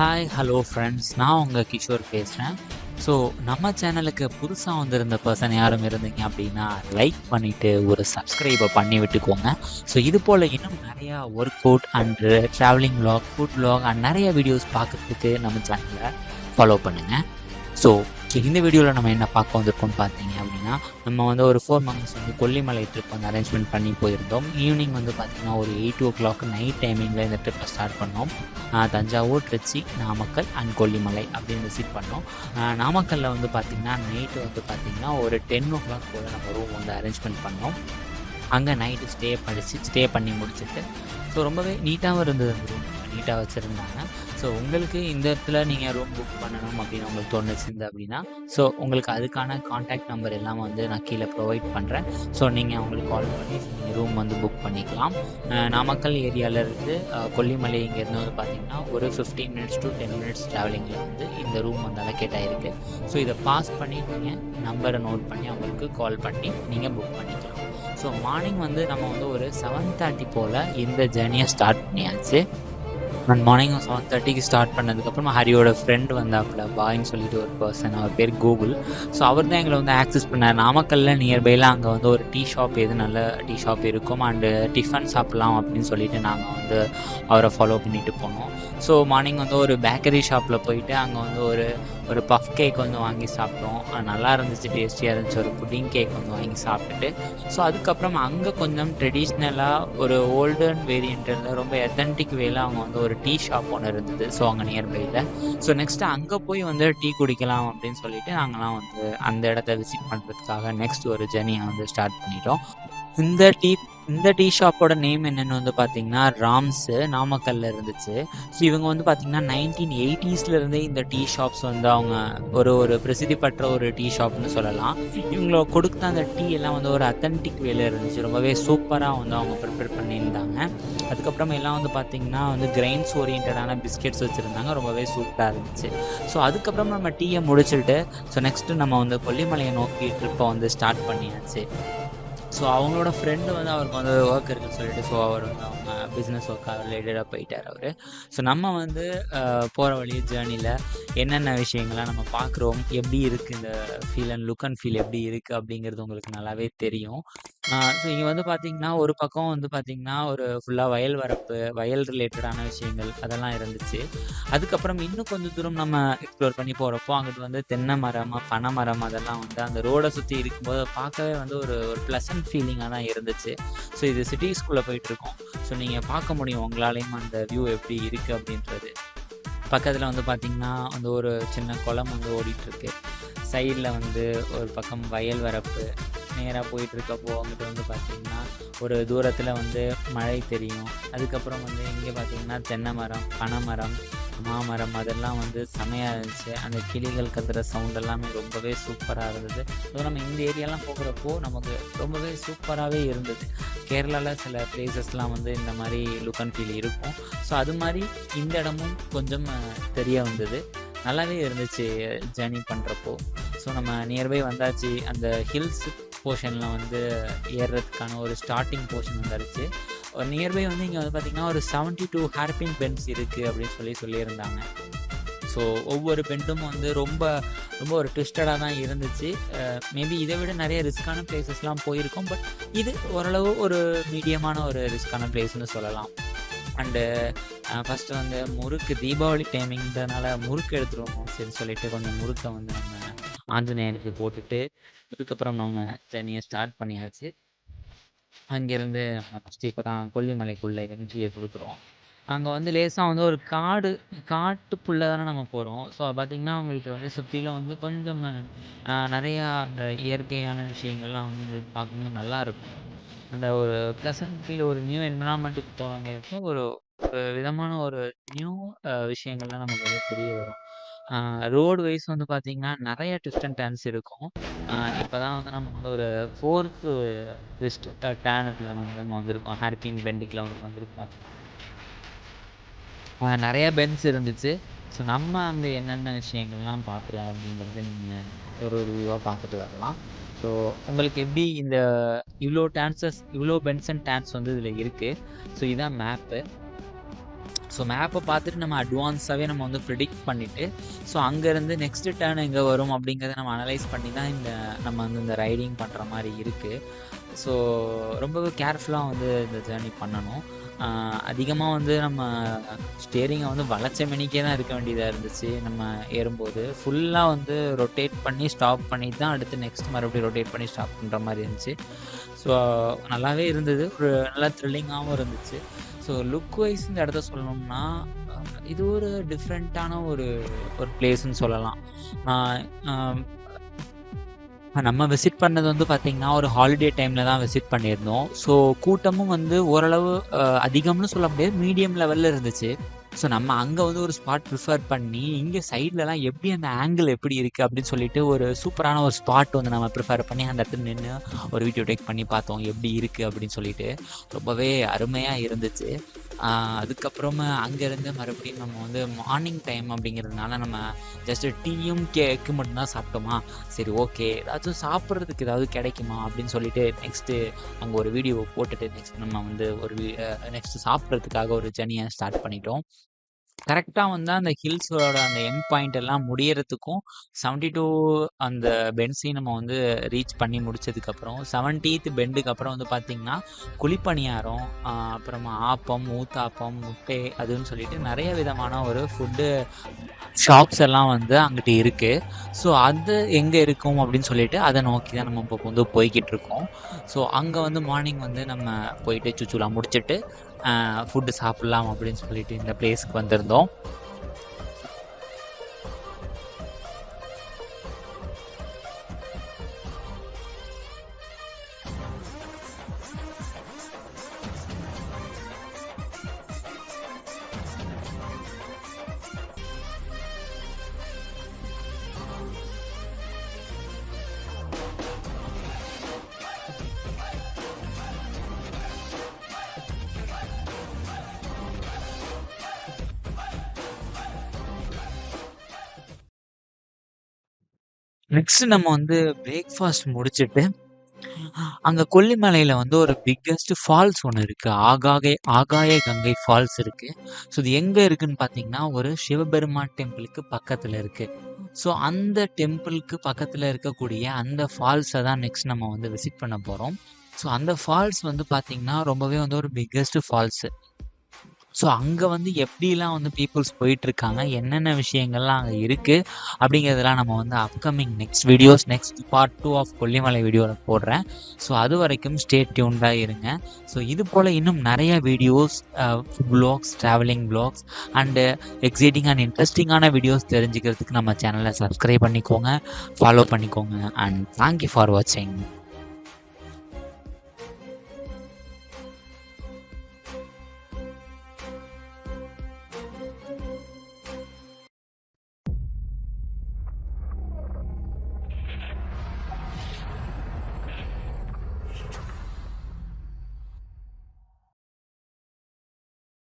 Hi hello friends நான் உங்கள் கிஷோர் பேசுகிறேன் ஸோ நம்ம சேனலுக்கு புதுசாக வந்திருந்த பர்சன் யாரும் இருந்தீங்க அப்படின்னா லைக் பண்ணிவிட்டு ஒரு சப்ஸ்கிரைபை பண்ணி விட்டுக்கோங்க. ஸோ இது போல் இன்னும் நிறையா work out and travelling vlog food vlog and நிறைய வீடியோஸ் பார்க்கறதுக்கு நம்ம சேனலை ஃபாலோ பண்ணுங்கள் ஸோ இந்த வீடியோவில் நம்ம என்ன பார்க்க வந்திருக்கோம்னு பார்த்தீங்க அப்படின்னா நம்ம வந்து ஒரு ஃபோர் மந்த்ஸ் வந்து கொல்லிமலை ட்ரிப் வந்து அரேஞ்ச்மெண்ட் பண்ணி போயிருந்தோம். ஈவினிங் வந்து பார்த்திங்கன்னா ஒரு எயிட் ஓ கிளாக் நைட் டைமிங்கில் இந்த ட்ரிப்பை ஸ்டார்ட் பண்ணோம். தஞ்சாவூர் திருச்சி நாமக்கல் அண்ட் கொல்லிமலை அப்படின்னு விசிட் பண்ணோம். நாமக்கல்லில் வந்து பார்த்திங்கன்னா நைட்டு வந்து பார்த்திங்கன்னா ஒரு டென் ஓ கிளாக் போல் நம்ம ரூம் வந்து அரேஞ்ச்மெண்ட் பண்ணோம். அங்கே நைட்டு ஸ்டே படித்து ஸ்டே பண்ணி முடிச்சுட்டு ஸோ ரொம்பவே நீட்டாகவும் இருந்தது அந்த ரூம் நீட்டாக வச்சுருந்தாங்க. ஸோ உங்களுக்கு இந்த இடத்துல நீங்கள் ரூம் புக் பண்ணணும் அப்படின்னு உங்களுக்கு தோணுச்சுருந்து அப்படின்னா ஸோ உங்களுக்கு அதுக்கான காண்டாக்ட் நம்பர் எல்லாம் வந்து நான் கீழே ப்ரொவைட் பண்ணுறேன் ஸோ நீங்கள் அவங்களுக்கு கால் பண்ணி நீங்கள் ரூம் வந்து புக் பண்ணிக்கலாம். நாமக்கல் ஏரியாவிலேருந்து கொல்லிமலை இங்கேருந்து வந்து பார்த்தீங்கன்னா ஒரு fifteen minutes to ten minutes ட்ராவலிங்கில் வந்து இந்த ரூம் வந்து அலோகேட் ஆகிருக்கு ஸோ இதை பாஸ் பண்ணி நீங்கள் நம்பரை நோட் பண்ணி அவங்களுக்கு கால் பண்ணி நீங்கள் புக் பண்ணிக்கலாம். ஸோ மார்னிங் வந்து நம்ம வந்து ஒரு செவன் தேர்ட்டி போல் இந்த ஜேர்னியை ஸ்டார்ட் பண்ணியாச்சு. அண்ட் மார்னிங் செவன் தேர்ட்டிக்கு ஸ்டார்ட் பண்ணதுக்கப்புறமா ஹரியோட ஃப்ரெண்ட் வந்தாப்புல பாய்ன்னு சொல்லிட்டு ஒரு பர்சன் அவர் பேர் கூகுள் ஸோ அவர் தான் எங்களை வந்து ஆக்சஸ் பண்ணார். நாமக்கல்ல நியர்பையில் அங்கே வந்து ஒரு டீ ஷாப் எது நல்ல டீ ஷாப் இருக்கும். அண்டு டிஃபன் சாப்பிட்லாம் அப்படின்னு சொல்லிட்டு நாங்கள் வந்து அவரை ஃபாலோ பண்ணிட்டு போனோம். ஸோ மார்னிங் வந்து ஒரு பேக்கரி ஷாப்பில் போயிட்டு அங்கே வந்து ஒரு ஒரு பஃப் கேக் வந்து வாங்கி சாப்பிட்டோம். நல்லா இருந்துச்சு டேஸ்டியாக இருந்துச்சு. ஒரு புட்டிங் கேக் வந்து வாங்கி சாப்பிட்டுட்டு. ஸோ அதுக்கப்புறம் அங்கே கொஞ்சம் ட்ரெடிஷ்னலாக ஒரு ஓல்டன் வேரியண்ட்டில் ரொம்ப எத்தன்டிக் வேல அவங்க வந்து ஒரு டீ ஷாப் ஒன்று இருந்தது. ஸோ அங்கே நியர்பையில் ஸோ நெக்ஸ்ட்டு அங்கே போய் வந்து டீ குடிக்கலாம் அப்படின்னு சொல்லிட்டு நாங்களாம் வந்து அந்த இடத்த விசிட் பண்ணுறதுக்காக நெக்ஸ்ட் ஒரு ஜெர்னியை வந்து ஸ்டார்ட் பண்ணிட்டோம். இந்த டீ இந்த டீ ஷாப்போட நேம் என்னென்னு வந்து பார்த்தீங்கன்னா ராம்ஸு நாமக்கல்ல இருந்துச்சு. ஸோ இவங்க வந்து பார்த்தீங்கன்னா நைன்டீன் இருந்தே இந்த டீ ஷாப்ஸ் வந்து அவங்க ஒரு ஒரு பிரசித்தி பெற்ற ஒரு டீ ஷாப்னு சொல்லலாம். இவங்கள கொடுத்த அந்த டீ எல்லாம் வந்து ஒரு அத்தன்டிக் வேலை இருந்துச்சு. ரொம்பவே சூப்பராக வந்து அவங்க ப்ரிப்பேர் பண்ணியிருந்தாங்க. அதுக்கப்புறம் எல்லாம் வந்து பார்த்தீங்கன்னா வந்து கிரைன்ஸ் ஓரியன்டான பிஸ்கெட்ஸ் வச்சுருந்தாங்க. ரொம்பவே சூப்பராக இருந்துச்சு. ஸோ அதுக்கப்புறம் நம்ம டீயை முடிச்சுட்டு ஸோ நெக்ஸ்ட்டு நம்ம வந்து கொல்லிமலையை நோக்கி ட்ரிப்பை வந்து ஸ்டார்ட் பண்ணியாச்சு. ஸோ அவங்களோட ஃப்ரெண்டு வந்து அவருக்கு வந்து ஒர்க் இருக்குன்னு சொல்லிட்டு ஸோ அவர் வந்து அவங்க பிஸ்னஸ் ஒர்க்காக ரிலேட்டடாக போயிட்டார் அவர். ஸோ நம்ம வந்து போகிற வழி ஜேர்னியில் என்னென்ன விஷயங்கள்லாம் நம்ம பார்க்குறோம்? எப்படி இருக்குது இந்த feel and look and feel எப்படி இருக்குது அப்படிங்கிறது உங்களுக்கு நல்லாவே தெரியும். ஸோ இங்கே வந்து பார்த்தீங்கன்னா ஒரு பக்கம் வந்து பார்த்தீங்கன்னா ஒரு ஃபுல்லாக வயல் வரப்பு வயல் ரிலேட்டடான விஷயங்கள் அதெல்லாம் இருந்துச்சு. அதுக்கப்புறம் இன்னும் கொஞ்சம் தூரம் நம்ம எக்ஸ்ப்ளோர் பண்ணி போகிறப்போ அங்கிட்டு வந்து தென்னை மரம் பனை மரம் அதெல்லாம் வந்து அந்த ரோடை சுற்றி இருக்கும்போது பார்க்கவே வந்து ஒரு ஒரு ப்ளசன்ட் ஃபீலிங்காக தான் இருந்துச்சு. ஸோ இது சிட்டிஸ்குள்ளே போயிட்டுருக்கோம் ஸோ நீங்கள் பார்க்க முடியும் உங்களாலேயும் அந்த வியூ எப்படி இருக்குது அப்படின்றது. பக்கத்தில் வந்து பார்த்திங்கன்னா வந்து ஒரு சின்ன குளம் வந்து ஓடிட்டுருக்கு சைடில் வந்து ஒரு பக்கம் வயல் வரப்பு நேராக போயிட்டுருக்கப்போ அங்கிட்டு வந்து பார்த்திங்கன்னா ஒரு தூரத்தில் வந்து மழை தெரியும். அதுக்கப்புறம் வந்து இங்கே பார்த்திங்கன்னா தென்னை மரம் பனை மரம் மாமரம் அதெல்லாம் வந்து செமையாக இருந்துச்சு. அந்த கிளிகள் கத்துற சவுண்ட் எல்லாமே ரொம்பவே சூப்பராக இருந்தது. ஸோ நம்ம இந்த ஏரியாலாம் போகிறப்போ நமக்கு ரொம்பவே சூப்பராகவே இருந்தது. கேரளாவில் சில பிளேசஸ்லாம் வந்து இந்த மாதிரி லுக் அண்ட் ஃபீல் இருக்கும். ஸோ அது மாதிரி இந்த இடமும் கொஞ்சம் தெரிய வந்தது. நல்லாவே இருந்துச்சு ஜேர்னி பண்ணுறப்போ ஸோ நம்ம நியர்பை வந்தாச்சு. அந்த ஹில்ஸ் போர்ஷனில் வந்து ஏறுறதுக்கான ஒரு ஸ்டார்டிங் போர்ஷன் வந்துருச்சு. ஒரு நியர்பை வந்து இங்கே வந்து பார்த்திங்கன்னா ஒரு செவன்ட்டி டூ ஹேர்பின் பென்ஸ் இருக்குது அப்படின்னு சொல்லி சொல்லியிருந்தாங்க. ஸோ ஒவ்வொரு பெண்டும் வந்து ரொம்ப ரொம்ப ஒரு ட்விஸ்டடாக தான் இருந்துச்சு. மேபி இதை விட நிறைய ரிஸ்க்கான பிளேசஸ்லாம் போயிருக்கோம். பட் இது ஓரளவு ஒரு மீடியமான ஒரு ரிஸ்க்கான பிளேஸ்னு சொல்லலாம். அண்டு ஃபஸ்ட்டு வந்து முறுக்கு தீபாவளி டைமிங்கிறதுனால முறுக்கு எடுத்துருவோம் சரி சொல்லிட்டு கொஞ்சம் முறுக்கை வந்து நம்ம ஆஞ்சநேயருக்கு போட்டுட்டு அதுக்கப்புறம் நம்ம ஜர்னியை ஸ்டார்ட் பண்ணியாச்சு. அங்கேருந்து ஃபஸ்ட்டு இப்போ தான் கொல்லிமலைக்குள்ளே என்ட்ரியை கொடுக்குறோம். அங்கே வந்து லேசாக வந்து ஒரு காடு காட்டுக்குள்ளே தானே நம்ம போகிறோம் ஸோ பார்த்திங்கன்னா உங்களுக்கு வந்து சுற்றிலும் வந்து கொஞ்சம் நிறையா அந்த இயற்கையான விஷயங்கள்லாம் வந்து பார்க்கும்போது நல்லா இருக்கும். அந்த ஒரு ப்ளசன்ட் ஃபீல் ஒரு நியூ என்விரான்மெண்ட்டுக்கு போவாங்க ஒரு ஒரு விதமான ஒரு நியூ விஷயங்கள்லாம் நமக்கு வந்து தெரிய வரும். ரோடு வைஸ் வந்து பார்த்தீங்கன்னா நிறைய ட்விஸ்ட் அண்ட் டேர்ன்ஸ் இருக்கும். இப்போ தான் வந்து நம்ம வந்து ஒரு ஃபோர்த்து ட்விஸ்ட் டேர்னத்தில் வந்து வந்திருக்கோம். ஹேர்பின் பெண்டிக்கில் வந்து வந்திருக்கோம். நிறைய பென்ஸ் இருந்துச்சு. ஸோ நம்ம அங்கே என்னென்ன விஷயங்கள்லாம் பார்க்கலாம் அப்படிங்கிறத நீங்கள் ஒரு ஒரு வியூவாக பார்த்துட்டு வரலாம். ஸோ உங்களுக்கு எப்படி இந்த இவ்வளோ டான்ஸஸ் இவ்வளோ பென்ஸ் அண்ட் டான்ஸ் வந்து இதில் இருக்குது ஸோ இதான் மேப்பு ஸோ மேப்பை பார்த்துட்டு நம்ம அட்வான்ஸாகவே நம்ம வந்து ப்ரிடிக்ட் பண்ணிவிட்டு ஸோ அங்கேருந்து நெக்ஸ்ட்டு டேர்ன் எங்கே வரும் அப்படிங்கிறத நம்ம அனலைஸ் பண்ணி தான் இந்த நம்ம வந்து இந்த ரைடிங் பண்ணுற மாதிரி இருக்குது ஸோ ரொம்பவே கேர்ஃபுல்லாக வந்து இந்த ஜேர்னி பண்ணணும். அதிகமாக வந்து நம்ம ஸ்டேரிங்கை வந்து வளைச்ச மணிக்கே தான் இருக்க வேண்டியதாக இருந்துச்சு. நம்ம ஏறும்போது ஃபுல்லாக வந்து ரொட்டேட் பண்ணி ஸ்டாப் பண்ணி தான் அடுத்து நெக்ஸ்ட் மறுபடியும் ரொட்டேட் பண்ணி ஸ்டாப் பண்ணுற மாதிரி இருந்துச்சு. ஸோ நல்லாவே இருந்தது. ஒரு நல்லா த்ரில்லிங்காகவும் இருந்துச்சு. ஸோ லுக் வைஸ் இந்த இடத்த சொல்லணும்னா இது ஒரு டிஃப்ரெண்ட்டான ஒரு ஒரு பிளேஸ்ன்னு சொல்லலாம். நம்ம விசிட் பண்ணது வந்து பார்த்திங்கன்னா ஒரு ஹாலிடே டைமில் தான் விசிட் பண்ணியிருந்தோம். ஸோ கூட்டமும் வந்து ஓரளவு அதிகம்னு சொல்ல முடியாது. மீடியம் லெவலில் இருந்துச்சு. ஸோ நம்ம அங்கே வந்து ஒரு ஸ்பாட் ப்ரிஃபர் பண்ணி இங்கே சைட்லலாம் எப்படி அந்த ஆங்கிள் எப்படி இருக்குது அப்படின்னு சொல்லிட்டு ஒரு சூப்பரான ஒரு ஸ்பாட் வந்து நம்ம ப்ரிஃபர் பண்ணி அந்த இடத்துல நின்று ஒரு வீடியோ டேக் பண்ணி பார்த்தோம். எப்படி இருக்குது அப்படின்னு சொல்லிட்டு ரொம்பவே அருமையாக இருந்துச்சு. அதுக்கப்புறமா அங்கேருந்து மறுபடியும் நம்ம வந்து மார்னிங் டைம் அப்படிங்கிறதுனால நம்ம ஜஸ்ட்டு டீயும் கேக்கு மட்டும்தான் சாப்பிட்டோமா? சரி ஓகே ஏதாச்சும் சாப்பிட்றதுக்கு ஏதாவது கிடைக்குமா? அப்படின்னு சொல்லிட்டு நெக்ஸ்ட்டு அங்கே ஒரு வீடியோ போட்டுட்டு நெக்ஸ்ட் நம்ம வந்து ஒரு நெக்ஸ்ட்டு சாப்பிட்றதுக்காக ஒரு ஜர்னியை ஸ்டார்ட் பண்ணிட்டோம். கரெக்டாக வந்து அந்த ஹில்ஸோட அந்த எண்ட் பாயிண்ட் எல்லாம் முடியறதுக்கும் செவன்டி டூ அந்த பென்ஸையும் நம்ம வந்து ரீச் பண்ணி முடிச்சதுக்கப்புறம் செவன்டீத் பெண்டுக்கு அப்புறம் வந்து பார்த்திங்கன்னா குழிப்பணியாரம் அப்புறமா ஆப்பம் ஊத்தாப்பம் முட்டை அதுன்னு சொல்லிட்டு நிறைய விதமான ஒரு ஃபுட்டு ஷாப்ஸ் எல்லாம் வந்து அங்கிட்டு இருக்குது ஸோ அது எங்கே இருக்கும் அப்படின்னு சொல்லிட்டு அதை நோக்கி தான் நம்ம இப்போ வந்து போய்கிட்டு இருக்கோம். ஸோ அங்கே வந்து மார்னிங் வந்து நம்ம போயிட்டு சுச்சுலாம் முடிச்சுட்டு ஃபுட்டு சாப்பிட்லாம் அப்படின்னு சொல்லிட்டு இந்த பிளேஸ்க்கு வந்திருந்தோம். நெக்ஸ்ட் நம்ம வந்து பிரேக்ஃபாஸ்ட் முடிச்சுட்டு அங்க கொல்லிமலையில வந்து ஒரு பிக்கஸ்ட் ஃபால்ஸ் ஒன்று இருக்கு. ஆகாகை ஆகாய கங்கை ஃபால்ஸ் இருக்கு. ஸோ இது எங்க இருக்குன்னு பார்த்தீங்கன்னா ஒரு சிவபெருமான் டெம்பிளுக்கு பக்கத்துல இருக்கு. ஸோ அந்த டெம்பிளுக்கு பக்கத்துல இருக்கக்கூடிய அந்த ஃபால்ஸை தான் நெக்ஸ்ட் நம்ம வந்து விசிட் பண்ண போறோம். ஸோ அந்த ஃபால்ஸ் வந்து பார்த்தீங்கன்னா ரொம்பவே வந்து ஒரு பிக்கஸ்ட் ஃபால்ஸு ஸோ அங்கே வந்து எப்படிலாம் வந்து பீப்புள்ஸ் போயிட்டுருக்காங்க என்னென்ன விஷயங்கள்லாம் அங்கே இருக்குது அப்படிங்கிறதெல்லாம் நம்ம வந்து upcoming next videos next part two of Kollimalai வீடியோவில் போடுறேன். ஸோ அது வரைக்கும் ஸ்டேட் டியூன்டாக இருங்க. ஸோ இது போல் இன்னும் நிறைய videos vlogs travelling vlogs and exciting and இன்ட்ரெஸ்டிங்கான வீடியோஸ் தெரிஞ்சுக்கிறதுக்கு நம்ம சேனலை சப்ஸ்கிரைப் பண்ணிக்கோங்க ஃபாலோ பண்ணிக்கோங்க அண்ட் தேங்க்யூ ஃபார் வாட்சிங்